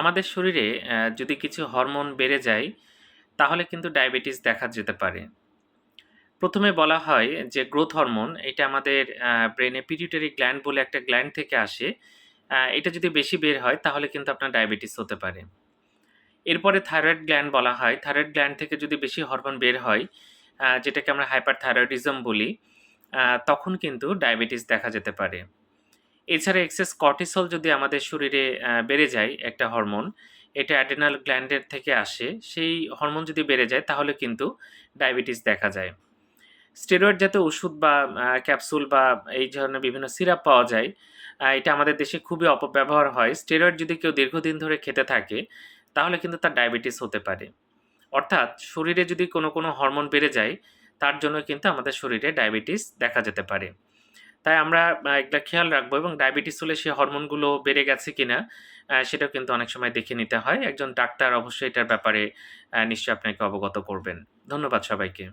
আমাদের শরীরে যদি কিছু হরমোন বেড়ে যায়, তাহলে কিন্তু ডায়াবেটিস দেখা যেতে পারে। প্রথমে বলা হয় যে গ্রোথ হরমোন, এটা আমাদের ব্রেনে পিটিউটারি গ্ল্যান্ড বলে একটা গ্ল্যান্ড থেকে আসে এটা যদি বেশি বের হয়, তাহলে কিন্তু আপনার ডায়াবেটিস হতে পারে। এরপরে থাইরয়েড গ্ল্যান্ড বলা হয়। থাইরয়েড গ্ল্যান্ড থেকে যদি বেশি হরমোন বের হয় যেটাকে আমরা হাইপার থাইরয়েডিজম বলি তখন কিন্তু ডায়াবেটিস দেখা যেতে পারে। এছাড়া এক্সেস কর্টিসল যদি আমাদের শরীরে বেড়ে যায় একটা হরমোন, এটা অ্যাডেনাল গ্ল্যান্ডের থেকে আসে, সেই হরমোন যদি বেড়ে যায় তাহলে কিন্তু ডায়াবেটিস দেখা যায়। স্টেরয়েড জাতীয় ওষুধ বা ক্যাপসুল বা এই ধরনের বিভিন্ন সিরাপ পাওয়া যায় এটা আমাদের দেশে খুবই অপব্যবহার হয়। স্টেরয়েড যদি কেউ দীর্ঘদিন ধরে খেতে থাকে, তাহলে কিন্তু তার ডায়াবেটিস হতে পারে। অর্থাৎ শরীরে যদি কোনো কোনো হরমোন বেড়ে যায়, তার জন্য কিন্তু আমাদের শরীরে ডায়াবেটিস দেখা যেতে পারে। তাই আমরা একটা খেয়াল রাখব এবং ডায়াবেটিস হলে সেই হরমোনগুলো বেড়ে গেছে কিনা সেটাও কিন্তু অনেক সময় দেখে নিতে হয়। একজন ডাক্তার অবশ্যই এটার ব্যাপারে নিশ্চয়ই আপনাকে অবগত করবেন। ধন্যবাদ সবাইকে।